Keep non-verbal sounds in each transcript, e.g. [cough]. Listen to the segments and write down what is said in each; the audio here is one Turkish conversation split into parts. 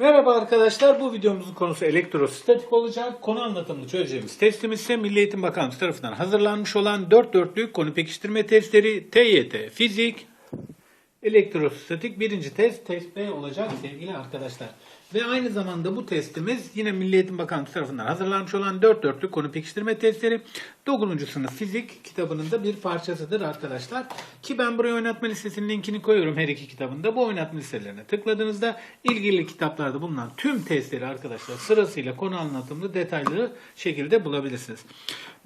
Merhaba arkadaşlar. Bu videomuzun konusu elektrostatik olacak. Konu anlatımını çözeceğimiz testimiz ise Milli Eğitim Bakanlığı tarafından hazırlanmış olan 4 dörtlük konu pekiştirme testleri TYT, fizik, elektrostatik birinci test, test B olacak sevgili arkadaşlar. Ve aynı zamanda bu testimiz yine Milli Eğitim Bakanlığı tarafından hazırlanmış olan 4 dörtlük konu pekiştirme testleri 9. sınıf fizik kitabının da bir parçasıdır arkadaşlar. Ki ben buraya oynatma listesinin linkini koyuyorum her iki kitabında. Bu oynatma listelerine tıkladığınızda ilgili kitaplarda bulunan tüm testleri arkadaşlar sırasıyla konu anlatımlı detaylı şekilde bulabilirsiniz.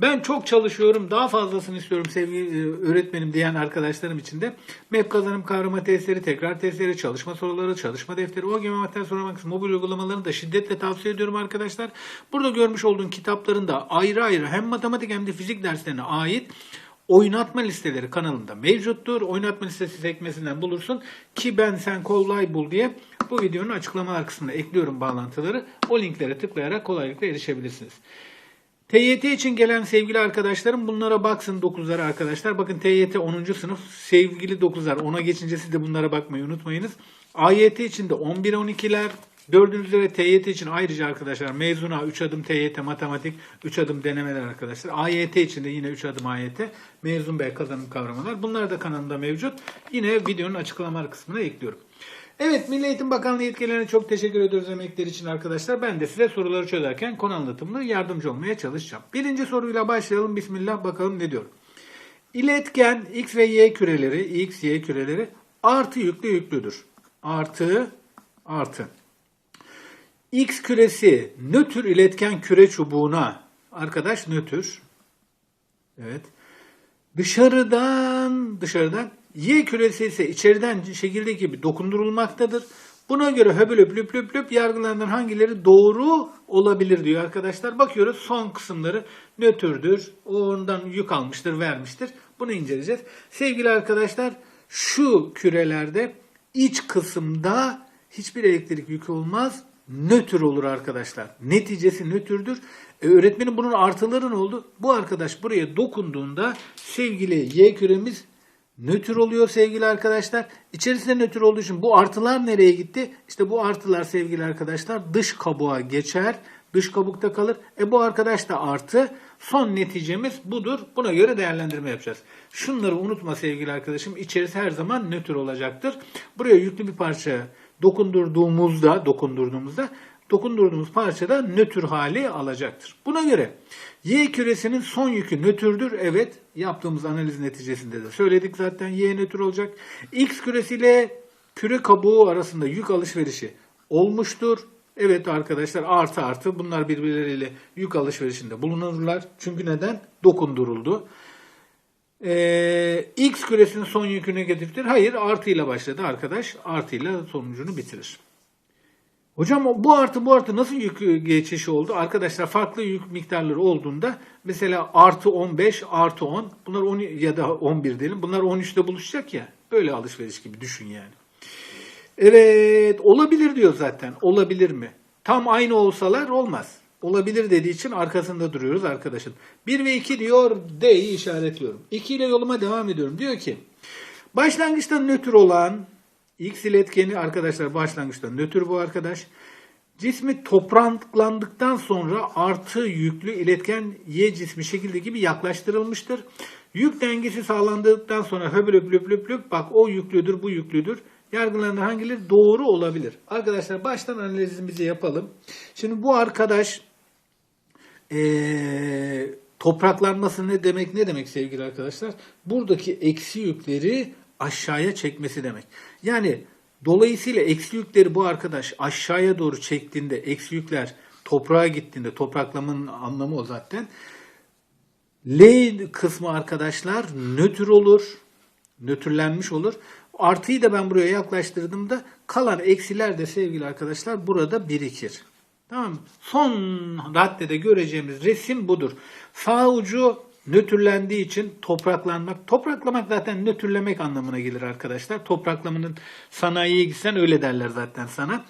Ben çok çalışıyorum, daha fazlasını istiyorum sevgili e, öğretmenim diyen arkadaşlarım için de MEP kazanım kavrama testleri, tekrar testleri, çalışma soruları, çalışma defteri, o gibi materyal sormak için mobil uygulamalarını da şiddetle tavsiye ediyorum arkadaşlar. Burada görmüş olduğun kitapların da ayrı ayrı hem matematik hem de fizik derslerine ait oynatma listeleri kanalında mevcuttur. Oynatma listesi sekmesinden bulursun ki ben sen kolay bul diye bu videonun açıklamalar kısmına ekliyorum bağlantıları. O linklere tıklayarak kolaylıkla erişebilirsiniz. TYT için gelen sevgili arkadaşlarım bunlara baksın 9'lara arkadaşlar. Bakın TYT 10. sınıf sevgili 9'lar. Ona geçince siz de bunlara bakmayı unutmayınız. AYT için de 11-12'ler. Gördüğünüz üzere TYT için ayrıca arkadaşlar mezuna 3 adım TYT matematik 3 adım denemeler arkadaşlar. AYT için de yine 3 adım AYT mezun bey kazanım kavramalar. Bunlar da kanalımda mevcut. Yine videonun açıklamalar kısmına ekliyorum. Evet Milli Eğitim Bakanlığı yetkililerine çok teşekkür ediyoruz emekleri için arkadaşlar. Ben de size soruları çözerken konu anlatımlı yardımcı olmaya çalışacağım. Birinci soruyla başlayalım. Bismillah bakalım ne diyor. İletken X ve Y küreleri, X, Y küreleri artı yüklü yüklüdür. Artı, artı. X küresi nötr iletken küre çubuğuna arkadaş nötr. Evet. Dışarıdan dışarıdan Y küresi ise içeriden şekilde gibi dokundurulmaktadır. Buna göre höbül löp löp löp yargılanan hangileri doğru olabilir diyor arkadaşlar. Bakıyoruz son kısımları nötrdür. Ondan yük almıştır, vermiştir. Bunu inceleyeceğiz. Sevgili arkadaşlar şu kürelerde iç kısımda hiçbir elektrik yükü olmaz. Nötr olur arkadaşlar. Neticesi nötrdür. E, öğretmenin bunun artıları ne oldu? Bu arkadaş buraya dokunduğunda sevgili Y küremiz nötr oluyor sevgili arkadaşlar. İçerisinde nötr olduğu için bu artılar nereye gitti? İşte bu artılar sevgili arkadaşlar dış kabuğa geçer. Dış kabukta kalır. E bu arkadaş da artı. Son neticemiz budur. Buna göre değerlendirme yapacağız. Şunları unutma sevgili arkadaşım. İçerisi her zaman nötr olacaktır. Buraya yüklü bir parça dokundurduğumuzda, dokundurduğumuzda dokundurduğumuz parçada nötr hali alacaktır. Buna göre Y küresinin son yükü nötrdür. Evet yaptığımız analiz neticesinde de söyledik zaten Y nötr olacak. X küresiyle küre kabuğu arasında yük alışverişi olmuştur. Evet arkadaşlar artı artı bunlar birbirleriyle yük alışverişinde bulunurlar. Çünkü neden? Dokunduruldu. Ee, X küresinin son yükü negatiftir. Hayır artıyla başladı arkadaş. Artıyla sonucunu bitirir. Hocam bu artı bu artı nasıl yük geçişi oldu? Arkadaşlar farklı yük miktarları olduğunda mesela artı 15 artı 10 bunlar 10 ya da 11 diyelim. Bunlar 13'te buluşacak ya. Böyle alışveriş gibi düşün yani. Evet olabilir diyor zaten. Olabilir mi? Tam aynı olsalar olmaz. Olabilir dediği için arkasında duruyoruz arkadaşın. 1 ve 2 diyor D'yi işaretliyorum. 2 ile yoluma devam ediyorum. Diyor ki başlangıçta nötr olan X iletkeni arkadaşlar başlangıçta nötr bu arkadaş. Cismi topraklandıktan sonra artı yüklü iletken Y cismi şekilde gibi yaklaştırılmıştır. Yük dengesi sağlandıktan sonra höbül höbül höbül höbül bak o yüklüdür bu yüklüdür. Yargılanan hangileri doğru olabilir? Arkadaşlar baştan analizimizi yapalım. Şimdi bu arkadaş ee, topraklanması ne demek ne demek sevgili arkadaşlar? Buradaki eksi yükleri aşağıya çekmesi demek. Yani dolayısıyla eksi yükleri bu arkadaş aşağıya doğru çektiğinde eksi yükler toprağa gittiğinde topraklamanın anlamı o zaten. L kısmı arkadaşlar nötr olur. Nötrlenmiş olur. Artıyı da ben buraya yaklaştırdığımda kalan eksiler de sevgili arkadaşlar burada birikir. Tamam mı? Son raddede göreceğimiz resim budur. Sağ ucu nötrlendiği için topraklanmak. Topraklamak zaten nötrlemek anlamına gelir arkadaşlar. Topraklamanın sanayiye gitsen öyle derler zaten sana.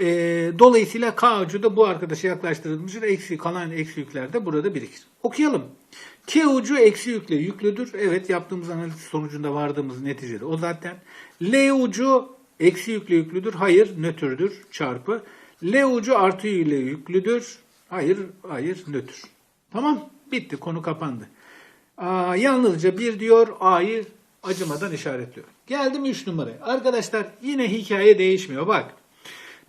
Ee, dolayısıyla K ucu da bu arkadaşa yaklaştırılmıştır. Eksi, kalan eksi yükler de burada birikir. Okuyalım. K ucu eksi yükle yüklüdür. Evet yaptığımız analiz sonucunda vardığımız neticede o zaten. L ucu Eksi yüklü yüklüdür. Hayır nötrdür çarpı. L ucu artı ile yüklüdür. Hayır hayır nötr. Tamam bitti konu kapandı. Aa, yalnızca bir diyor A'yı acımadan işaretliyor. Geldim 3 numaraya. Arkadaşlar yine hikaye değişmiyor bak.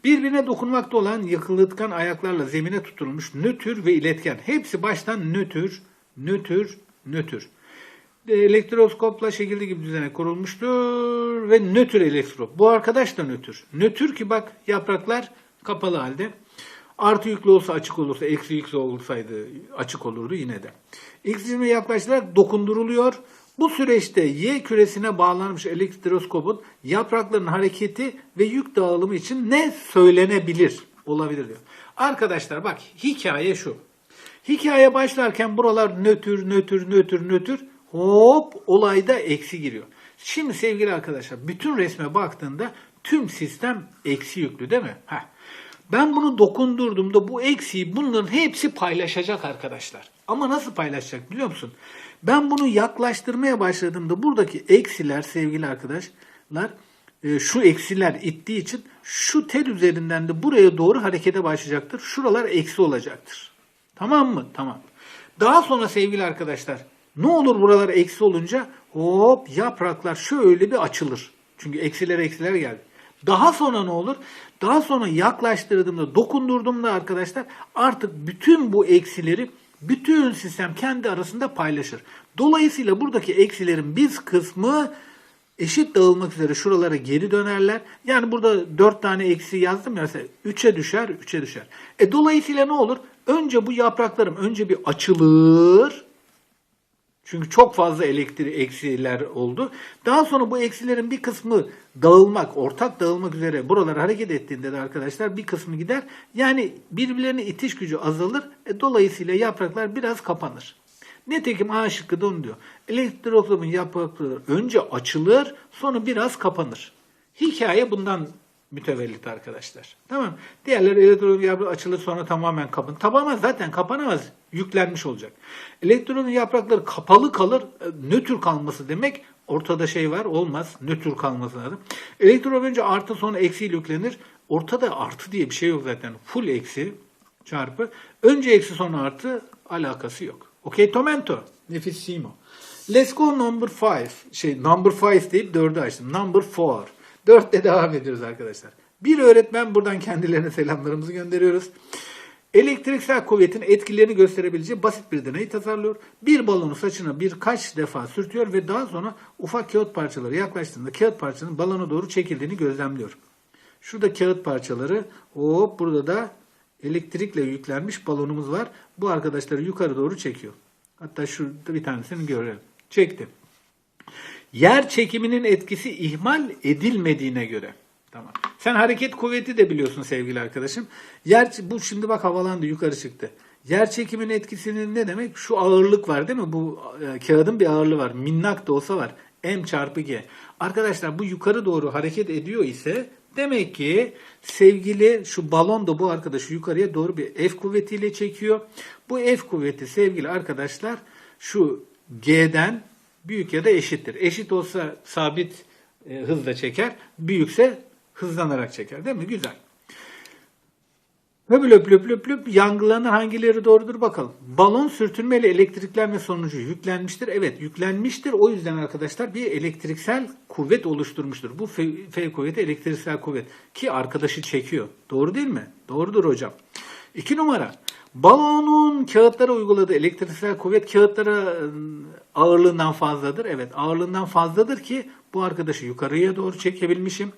Birbirine dokunmakta olan yakılıtkan ayaklarla zemine tutulmuş nötr ve iletken. Hepsi baştan nötr, nötr, nötr. E, Elektroskopla şekilde gibi düzene kurulmuştur ve nötr elektrop. Bu arkadaş da nötr. Nötr ki bak yapraklar kapalı halde. Artı yüklü olsa açık olursa, eksi yüklü olsaydı açık olurdu yine de. X cisme yaklaştırarak dokunduruluyor. Bu süreçte Y küresine bağlanmış elektroskopun yaprakların hareketi ve yük dağılımı için ne söylenebilir? Olabilir diyor. Arkadaşlar bak hikaye şu. Hikaye başlarken buralar nötr, nötr, nötr, nötr. Hop olayda eksi giriyor. Şimdi sevgili arkadaşlar bütün resme baktığında tüm sistem eksi yüklü değil mi? Heh. Ben bunu dokundurduğumda bu eksiği bunların hepsi paylaşacak arkadaşlar. Ama nasıl paylaşacak biliyor musun? Ben bunu yaklaştırmaya başladığımda buradaki eksiler sevgili arkadaşlar e, şu eksiler ittiği için şu tel üzerinden de buraya doğru harekete başlayacaktır. Şuralar eksi olacaktır. Tamam mı? Tamam. Daha sonra sevgili arkadaşlar ne olur buralar eksi olunca hop yapraklar şöyle bir açılır. Çünkü eksiler eksiler geldi. Daha sonra ne olur? Daha sonra yaklaştırdığımda, dokundurduğumda arkadaşlar artık bütün bu eksileri bütün sistem kendi arasında paylaşır. Dolayısıyla buradaki eksilerin biz kısmı eşit dağılmak üzere şuralara geri dönerler. Yani burada 4 tane eksi yazdım ya mesela 3'e düşer, 3'e düşer. E dolayısıyla ne olur? Önce bu yapraklarım önce bir açılır. Çünkü çok fazla elektrik eksiler oldu. Daha sonra bu eksilerin bir kısmı dağılmak, ortak dağılmak üzere buralara hareket ettiğinde de arkadaşlar bir kısmı gider. Yani birbirlerine itiş gücü azalır. E, dolayısıyla yapraklar biraz kapanır. Nitekim A şıkkı da onu diyor. Elektroklubun yaprakları önce açılır sonra biraz kapanır. Hikaye bundan mütevellit arkadaşlar. Tamam. Diğerleri elektronun yaprağı açılır sonra tamamen kapanır. Tamamen zaten kapanamaz. Yüklenmiş olacak. Elektronun yaprakları kapalı kalır. e, Nötr kalması demek ortada şey var olmaz. Nötr kalması lazım. Elektron önce artı sonra eksi ile yüklenir. Ortada artı diye bir şey yok zaten. Full eksi çarpı. Önce eksi sonra artı alakası yok. Okey tomento. Nefissimo. Let's go number five. Şey number five deyip dördü açtım. Number four. Dörtte devam ediyoruz arkadaşlar. Bir öğretmen buradan kendilerine selamlarımızı gönderiyoruz. Elektriksel kuvvetin etkilerini gösterebileceği basit bir deney tasarlıyor. Bir balonu saçına birkaç defa sürtüyor ve daha sonra ufak kağıt parçaları yaklaştığında kağıt parçanın balona doğru çekildiğini gözlemliyor. Şurada kağıt parçaları, hop burada da elektrikle yüklenmiş balonumuz var. Bu arkadaşları yukarı doğru çekiyor. Hatta şurada bir tanesini görelim. Çekti. Yer çekiminin etkisi ihmal edilmediğine göre. Tamam. Sen hareket kuvveti de biliyorsun sevgili arkadaşım. Yer bu şimdi bak havalandı yukarı çıktı. Yer çekiminin etkisinin ne demek? Şu ağırlık var değil mi? Bu e, kağıdın bir ağırlığı var. Minnak da olsa var. M çarpı G. Arkadaşlar bu yukarı doğru hareket ediyor ise demek ki sevgili şu balon da bu arkadaşı yukarıya doğru bir F kuvvetiyle çekiyor. Bu F kuvveti sevgili arkadaşlar şu G'den büyük ya da eşittir. Eşit olsa sabit e, hızla çeker. Büyükse hızlanarak çeker. Değil mi? Güzel. Löp löp löp löp löp yangılanan hangileri doğrudur bakalım. Balon sürtünmeyle elektriklenme sonucu yüklenmiştir. Evet yüklenmiştir. O yüzden arkadaşlar bir elektriksel kuvvet oluşturmuştur. Bu F, F kuvveti elektriksel kuvvet. Ki arkadaşı çekiyor. Doğru değil mi? Doğrudur hocam. İki numara. Balonun kağıtlara uyguladığı elektriksel kuvvet kağıtlara ıı, ağırlığından fazladır. Evet ağırlığından fazladır ki bu arkadaşı yukarıya doğru çekebilmişim.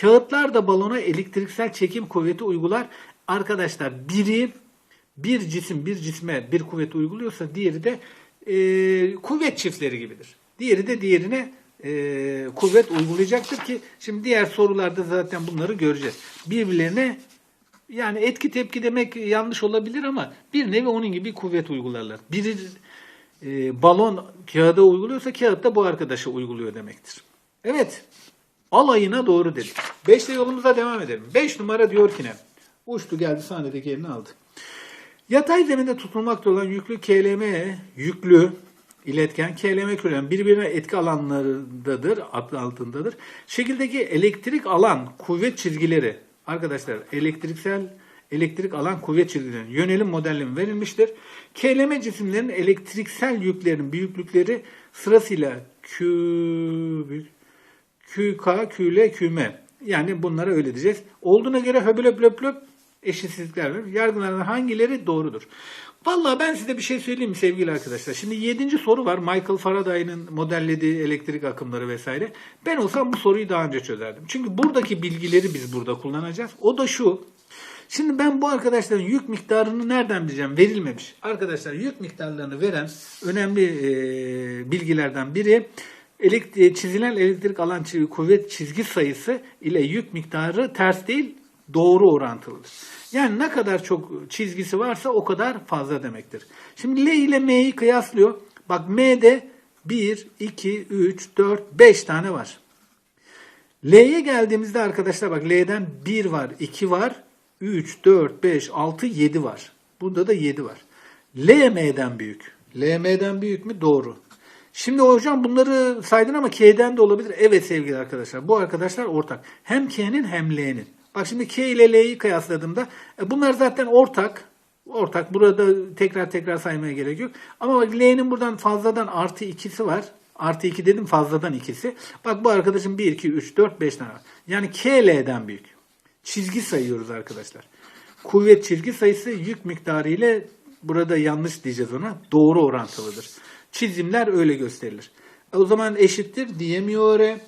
Kağıtlar da balona elektriksel çekim kuvveti uygular. Arkadaşlar biri bir cisim bir cisme bir kuvvet uyguluyorsa diğeri de e, kuvvet çiftleri gibidir. Diğeri de diğerine e, kuvvet uygulayacaktır ki şimdi diğer sorularda zaten bunları göreceğiz. Birbirlerine yani etki tepki demek yanlış olabilir ama bir nevi onun gibi kuvvet uygularlar. Biri e, balon kağıda uyguluyorsa kağıt da bu arkadaşa uyguluyor demektir. Evet. Alayına doğru dedik. Beşte yolumuza devam edelim. Beş numara diyor ki ne? Uçtu geldi sahnedeki yerini aldı. Yatay zeminde tutulmakta olan yüklü KLM yüklü iletken, KLM küren birbirine etki alanlarındadır, adı altındadır. Şekildeki elektrik alan, kuvvet çizgileri, arkadaşlar elektriksel elektrik alan kuvvet çizgilerinin yönelim modelleri verilmiştir. KLM cisimlerin elektriksel yüklerin büyüklükleri sırasıyla Q, QK, QL, QM. Yani bunlara öyle diyeceğiz. Olduğuna göre höbülöp löp löp eşitsizlikler var. Yargılardan hangileri doğrudur? Vallahi ben size bir şey söyleyeyim mi sevgili arkadaşlar. Şimdi yedinci soru var. Michael Faraday'ın modellediği elektrik akımları vesaire. Ben olsam bu soruyu daha önce çözerdim. Çünkü buradaki bilgileri biz burada kullanacağız. O da şu. Şimdi ben bu arkadaşların yük miktarını nereden bileceğim? Verilmemiş. Arkadaşlar yük miktarlarını veren önemli e, bilgilerden biri elektrik, çizilen elektrik alan kuvvet çizgi sayısı ile yük miktarı ters değil doğru orantılıdır. Yani ne kadar çok çizgisi varsa o kadar fazla demektir. Şimdi L ile M'yi kıyaslıyor. Bak M'de 1, 2, 3, 4, 5 tane var. L'ye geldiğimizde arkadaşlar bak L'den 1 var, 2 var, 3, 4, 5, 6, 7 var. Burada da 7 var. L M'den büyük. L M'den büyük mü? Doğru. Şimdi hocam bunları saydın ama K'den de olabilir. Evet sevgili arkadaşlar. Bu arkadaşlar ortak. Hem K'nin hem L'nin. Bak şimdi K ile L'yi kıyasladığımda e, bunlar zaten ortak. Ortak. Burada tekrar tekrar saymaya gerek yok. Ama bak L'nin buradan fazladan artı ikisi var. Artı 2 dedim fazladan ikisi. Bak bu arkadaşın 1, 2, 3, 4, 5 tane var. Yani K L'den büyük. Çizgi sayıyoruz arkadaşlar. Kuvvet çizgi sayısı yük miktarı ile burada yanlış diyeceğiz ona. Doğru orantılıdır. Çizimler öyle gösterilir. E o zaman eşittir diyemiyor oraya.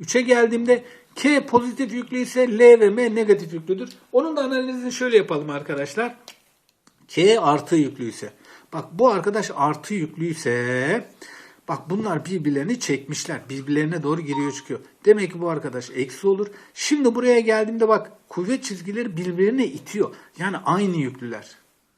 3'e geldiğimde K pozitif yüklü ise L ve M negatif yüklüdür. Onun da analizini şöyle yapalım arkadaşlar. K artı yüklüyse. Bak bu arkadaş artı yüklüyse bak bunlar birbirlerini çekmişler. Birbirlerine doğru giriyor çıkıyor. Demek ki bu arkadaş eksi olur. Şimdi buraya geldiğimde bak kuvvet çizgileri birbirine itiyor. Yani aynı yüklüler.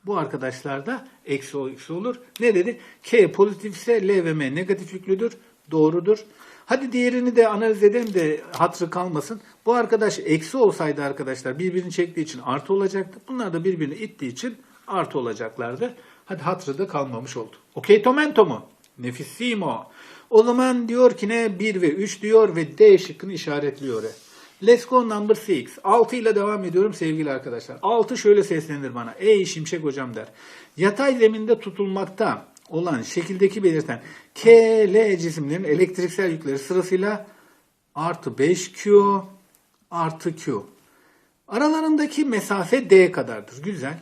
Bu arkadaşlar da eksi olur. Ne dedi? K pozitif ise L ve M negatif yüklüdür. Doğrudur. Hadi diğerini de analiz edelim de hatırı kalmasın. Bu arkadaş eksi olsaydı arkadaşlar birbirini çektiği için artı olacaktı. Bunlar da birbirini ittiği için artı olacaklardı. Hadi hatırı da kalmamış oldu. Okey tomento mu? Nefissimo. O zaman diyor ki ne? 1 ve 3 diyor ve D şıkkını işaretliyor. Let's go number 6. 6 ile devam ediyorum sevgili arkadaşlar. 6 şöyle seslenir bana. Ey Şimşek hocam der. Yatay zeminde tutulmakta olan şekildeki belirten K, L cisimlerin elektriksel yükleri sırasıyla artı 5Q artı Q. Aralarındaki mesafe D kadardır. Güzel.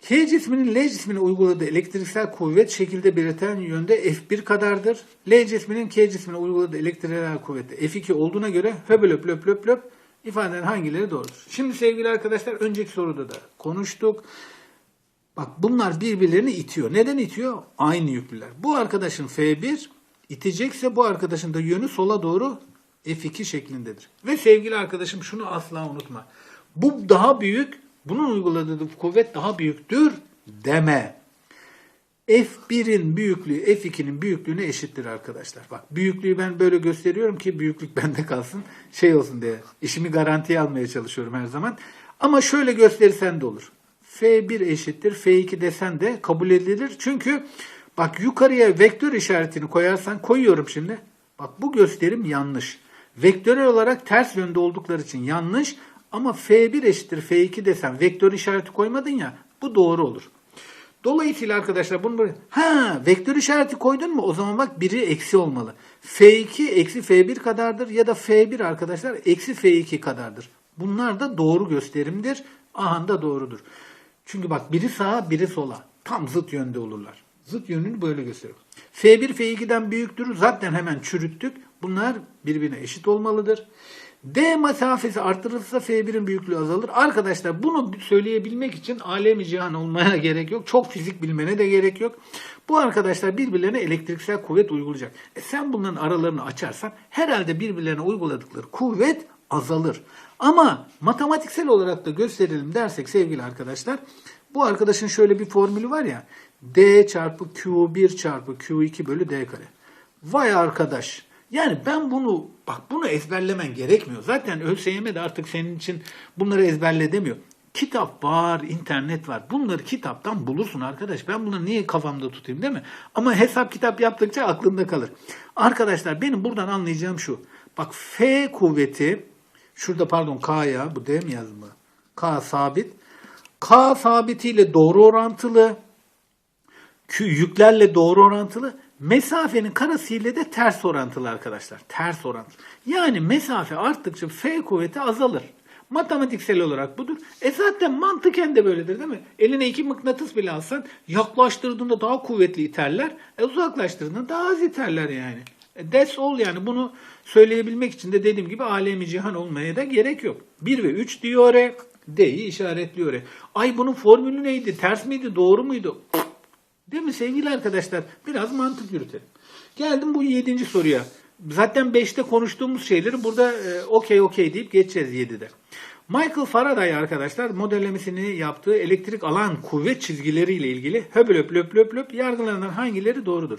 K cisminin L cismine uyguladığı elektriksel kuvvet şekilde belirten yönde F1 kadardır. L cisminin K cismine uyguladığı elektriksel kuvvet de F2 olduğuna göre höbölöp löp löp löp ifadelerin hangileri doğrudur? Şimdi sevgili arkadaşlar önceki soruda da konuştuk. Bak bunlar birbirlerini itiyor. Neden itiyor? Aynı yüklüler. Bu arkadaşın F1 itecekse bu arkadaşın da yönü sola doğru F2 şeklindedir. Ve sevgili arkadaşım şunu asla unutma. Bu daha büyük, bunun uyguladığı kuvvet daha büyüktür deme. F1'in büyüklüğü F2'nin büyüklüğüne eşittir arkadaşlar. Bak büyüklüğü ben böyle gösteriyorum ki büyüklük [laughs] bende kalsın. Şey olsun diye. İşimi garantiye almaya çalışıyorum her zaman. Ama şöyle gösterirsen de olur. F1 eşittir F2 desen de kabul edilir. Çünkü bak yukarıya vektör işaretini koyarsan koyuyorum şimdi. Bak bu gösterim yanlış. Vektörel olarak ters yönde oldukları için yanlış. Ama F1 eşittir F2 desen vektör işareti koymadın ya bu doğru olur. Dolayısıyla arkadaşlar bunu böyle ha vektör işareti koydun mu o zaman bak biri eksi olmalı. F2 eksi F1 kadardır ya da F1 arkadaşlar eksi F2 kadardır. Bunlar da doğru gösterimdir. Aha da doğrudur. Çünkü bak biri sağa biri sola. Tam zıt yönde olurlar. Zıt yönünü böyle gösteriyor. F1 F2'den büyüktür. Zaten hemen çürüttük. Bunlar birbirine eşit olmalıdır. D mesafesi artırılırsa F1'in büyüklüğü azalır. Arkadaşlar bunu söyleyebilmek için alemi cihan olmaya [laughs] gerek yok. Çok fizik bilmene de gerek yok. Bu arkadaşlar birbirlerine elektriksel kuvvet uygulayacak. E sen bunların aralarını açarsan herhalde birbirlerine uyguladıkları kuvvet azalır. Ama matematiksel olarak da gösterelim dersek sevgili arkadaşlar bu arkadaşın şöyle bir formülü var ya D çarpı Q1 çarpı Q2 bölü D kare. Vay arkadaş. Yani ben bunu bak bunu ezberlemen gerekmiyor. Zaten ÖSYM de artık senin için bunları ezberle demiyor. Kitap var, internet var. Bunları kitaptan bulursun arkadaş. Ben bunları niye kafamda tutayım değil mi? Ama hesap kitap yaptıkça aklında kalır. Arkadaşlar benim buradan anlayacağım şu. Bak F kuvveti, şurada pardon K'ya, bu D mi yazma? K sabit. K sabitiyle doğru orantılı. Q yüklerle doğru orantılı. Mesafenin karesiyle de ters orantılı arkadaşlar. Ters orantılı. Yani mesafe arttıkça F kuvveti azalır. Matematiksel olarak budur. E zaten mantıken de böyledir değil mi? Eline iki mıknatıs bile alsan yaklaştırdığında daha kuvvetli iterler. E uzaklaştırdığında daha az iterler yani. That's all yani bunu söyleyebilmek için de dediğim gibi alemi cihan olmaya da gerek yok. 1 ve 3 diyor D'yi işaretliyor. Ay bunun formülü neydi? Ters miydi? Doğru muydu? Değil mi sevgili arkadaşlar? Biraz mantık yürütelim. Geldim bu yedinci soruya. Zaten 5'te konuştuğumuz şeyleri burada e, okey okey deyip geçeceğiz 7'de. Michael Faraday arkadaşlar modellemesini yaptığı elektrik alan kuvvet çizgileriyle ilgili höblöp löp löp löp yargılanan hangileri doğrudur?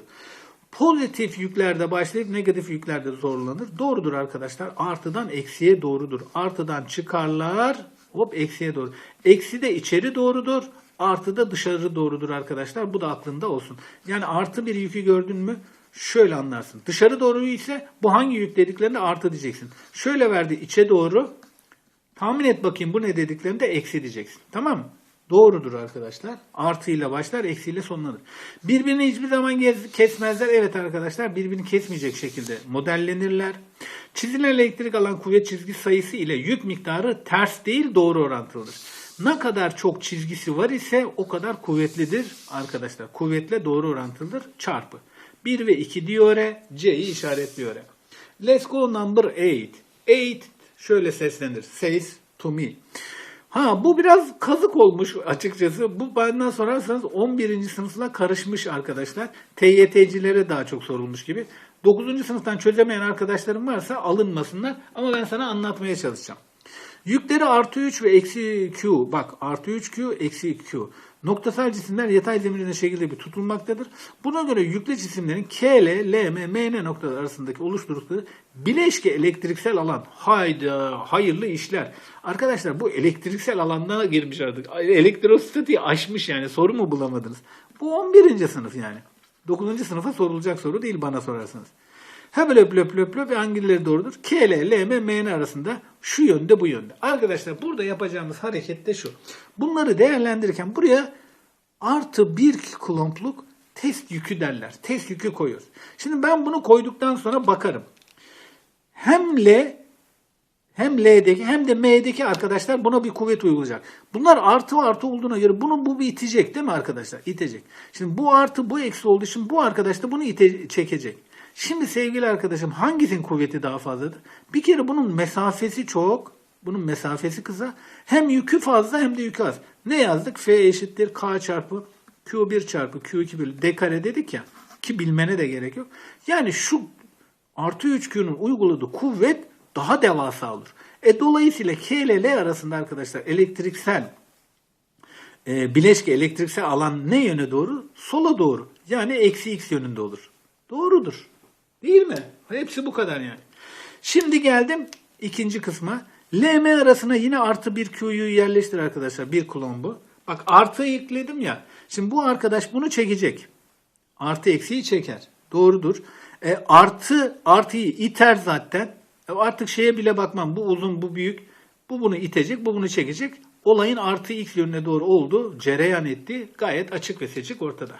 Pozitif yüklerde başlayıp negatif yüklerde zorlanır. Doğrudur arkadaşlar. Artıdan eksiye doğrudur. Artıdan çıkarlar hop eksiye doğru. Eksi de içeri doğrudur. Artı da dışarı doğrudur arkadaşlar. Bu da aklında olsun. Yani artı bir yükü gördün mü şöyle anlarsın. Dışarı doğru ise bu hangi yük dediklerinde artı diyeceksin. Şöyle verdi içe doğru. Tahmin et bakayım bu ne dediklerinde eksi diyeceksin. Tamam mı? Doğrudur arkadaşlar. Artı ile başlar, eksiyle sonlanır. Birbirini hiçbir zaman kesmezler. Evet arkadaşlar birbirini kesmeyecek şekilde modellenirler. Çizilen elektrik alan kuvvet çizgi sayısı ile yük miktarı ters değil doğru orantılıdır. Ne kadar çok çizgisi var ise o kadar kuvvetlidir arkadaşlar. Kuvvetle doğru orantılıdır çarpı. 1 ve 2 diyor e, C'yi işaretliyor e. Let's go number 8. 8 şöyle seslenir. Says to me. Ha bu biraz kazık olmuş açıkçası. Bu benden sorarsanız 11. sınıfla karışmış arkadaşlar. TYT'cilere daha çok sorulmuş gibi. 9. sınıftan çözemeyen arkadaşlarım varsa alınmasınlar. Ama ben sana anlatmaya çalışacağım. Yükleri artı 3 ve eksi Q. Bak artı 3Q, eksi Q. Noktasal cisimler yatay zemininde şekilde bir tutulmaktadır. Buna göre yüklü cisimlerin K ile L, M, M, N noktaları arasındaki oluşturdukları bileşke elektriksel alan. Hayda, hayırlı işler. Arkadaşlar bu elektriksel alanlara girmiş artık. Elektrostatiği aşmış yani. Soru mu bulamadınız? Bu 11. sınıf yani. 9. sınıfa sorulacak soru değil bana sorarsanız. Hemen löp löp löp löp hangileri doğrudur? K ile L, M, M, N arasında şu yönde bu yönde. Arkadaşlar burada yapacağımız hareket de şu. Bunları değerlendirirken buraya artı bir kulompluk test yükü derler. Test yükü koyuyoruz. Şimdi ben bunu koyduktan sonra bakarım. Hem L hem L'deki hem de M'deki arkadaşlar buna bir kuvvet uygulayacak. Bunlar artı artı olduğuna göre bunu bu bir itecek değil mi arkadaşlar? İtecek. Şimdi bu artı bu eksi olduğu için bu arkadaş da bunu ite çekecek. Şimdi sevgili arkadaşım hangisinin kuvveti daha fazladır? Bir kere bunun mesafesi çok. Bunun mesafesi kısa. Hem yükü fazla hem de yükü az. Ne yazdık? F eşittir K çarpı Q1 çarpı Q2 bölü D kare dedik ya. Ki bilmene de gerek yok. Yani şu artı 3Q'nun uyguladığı kuvvet daha devasa olur. E dolayısıyla K ile L arasında arkadaşlar elektriksel e, bileşke elektriksel alan ne yöne doğru? Sola doğru. Yani eksi x yönünde olur. Doğrudur. Değil mi? Hepsi bu kadar yani. Şimdi geldim ikinci kısma. LM arasına yine artı bir Q'yu yerleştir arkadaşlar. Bir kulon bu. Bak artı ekledim ya. Şimdi bu arkadaş bunu çekecek. Artı eksiyi çeker. Doğrudur. E, artı artıyı iter zaten. E, artık şeye bile bakmam. Bu uzun bu büyük. Bu bunu itecek. Bu bunu çekecek. Olayın artı x yönüne doğru oldu. Cereyan etti. Gayet açık ve seçik ortada.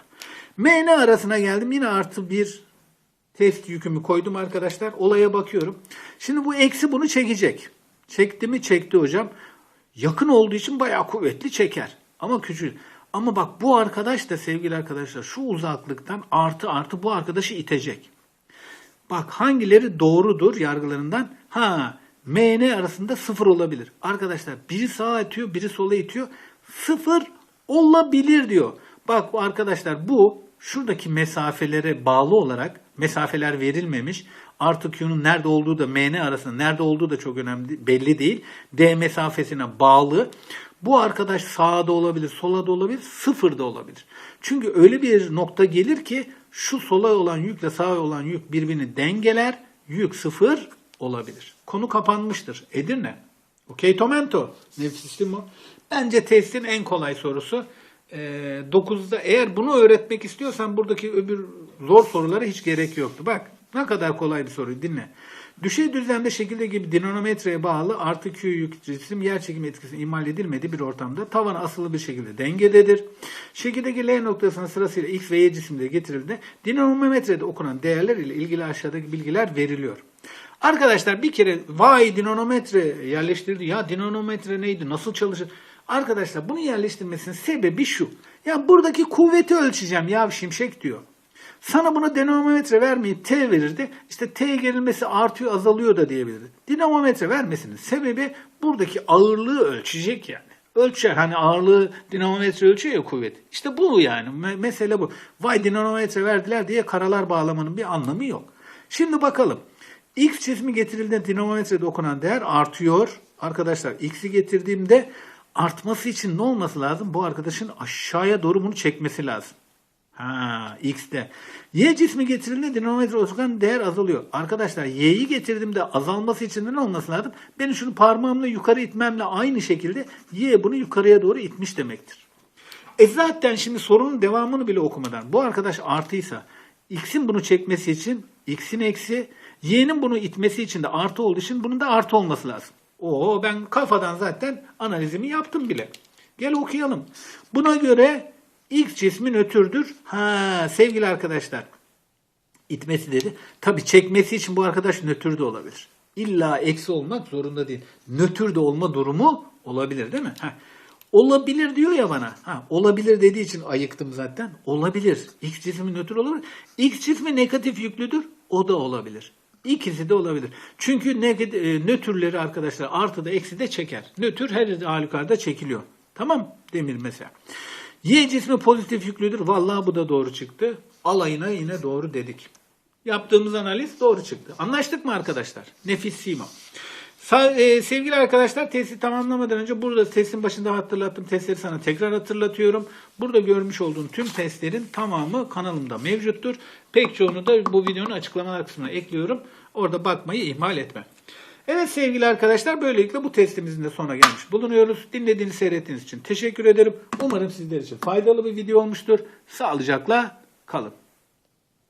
MN arasına geldim. Yine artı bir test yükümü koydum arkadaşlar. Olaya bakıyorum. Şimdi bu eksi bunu çekecek. Çekti mi? Çekti hocam. Yakın olduğu için bayağı kuvvetli çeker. Ama küçük. Ama bak bu arkadaş da sevgili arkadaşlar şu uzaklıktan artı artı bu arkadaşı itecek. Bak hangileri doğrudur yargılarından? Ha MN arasında sıfır olabilir. Arkadaşlar biri sağa itiyor biri sola itiyor. Sıfır olabilir diyor. Bak arkadaşlar bu şuradaki mesafelere bağlı olarak mesafeler verilmemiş. Artı Q'nun nerede olduğu da MN arasında nerede olduğu da çok önemli belli değil. D mesafesine bağlı. Bu arkadaş sağda olabilir, sola da olabilir, sıfırda olabilir. Çünkü öyle bir nokta gelir ki şu sola olan yükle sağa olan yük birbirini dengeler, yük sıfır olabilir. Konu kapanmıştır. Edirne. Okey Tomento. Nefisli bu. Bence testin en kolay sorusu. Ee, 9'da eğer bunu öğretmek istiyorsan buradaki öbür zor sorulara hiç gerek yoktu. Bak ne kadar kolay bir soruyu dinle. Düşey düzlemde şekilde gibi dinamometreye bağlı artı Q yük cisim yer çekimi etkisi ihmal edilmediği bir ortamda tavan asılı bir şekilde dengededir. Şekildeki L noktasına sırasıyla X ve Y cisimleri getirildiğinde dinamometrede okunan değerler ile ilgili aşağıdaki bilgiler veriliyor. Arkadaşlar bir kere vay dinamometre yerleştirdi. Ya dinamometre neydi? Nasıl çalışır? Arkadaşlar bunu yerleştirmesinin sebebi şu. Ya buradaki kuvveti ölçeceğim ya şimşek diyor. Sana buna dinamometre vermeyip T verirdi. İşte T gerilmesi artıyor azalıyor da diyebilirdi. Dinamometre vermesinin sebebi buradaki ağırlığı ölçecek yani. Ölçer hani ağırlığı dinamometre ölçüyor ya kuvvet. İşte bu yani Me- mesele bu. Vay dinamometre verdiler diye karalar bağlamanın bir anlamı yok. Şimdi bakalım. X cismi getirildiğinde dinamometrede okunan değer artıyor. Arkadaşlar X'i getirdiğimde artması için ne olması lazım? Bu arkadaşın aşağıya doğru bunu çekmesi lazım. Ha, X'te. Y cismi getirildiğinde dinamometre okunan değer azalıyor. Arkadaşlar Y'yi getirdiğimde azalması için ne olması lazım? Ben şunu parmağımla yukarı itmemle aynı şekilde Y bunu yukarıya doğru itmiş demektir. E zaten şimdi sorunun devamını bile okumadan bu arkadaş artıysa x'in bunu çekmesi için x'in eksi y'nin bunu itmesi için de artı olduğu için bunun da artı olması lazım. Oo ben kafadan zaten analizimi yaptım bile. Gel okuyalım. Buna göre x cismi nötrdür. Ha sevgili arkadaşlar itmesi dedi. Tabi çekmesi için bu arkadaş nötr de olabilir. İlla eksi olmak zorunda değil. Nötr de olma durumu olabilir değil mi? Ha. Olabilir diyor ya bana. Ha, olabilir dediği için ayıktım zaten. Olabilir. X cismi nötr olabilir. X cismi negatif yüklüdür. O da olabilir. İkisi de olabilir. Çünkü negatif, e, nötrleri arkadaşlar artı da eksi de çeker. Nötr her halükarda çekiliyor. Tamam Demir mesela. Y cismi pozitif yüklüdür. Vallahi bu da doğru çıktı. Alayına yine doğru dedik. Yaptığımız analiz doğru çıktı. Anlaştık mı arkadaşlar? Nefis Sima. E, sevgili arkadaşlar testi tamamlamadan önce burada testin başında hatırlattığım testleri sana tekrar hatırlatıyorum. Burada görmüş olduğun tüm testlerin tamamı kanalımda mevcuttur. Pek çoğunu da bu videonun açıklamalar kısmına ekliyorum. Orada bakmayı ihmal etme. Evet sevgili arkadaşlar böylelikle bu testimizin de sonuna gelmiş bulunuyoruz. Dinlediğiniz seyrettiğiniz için teşekkür ederim. Umarım sizler için faydalı bir video olmuştur. Sağlıcakla kalın.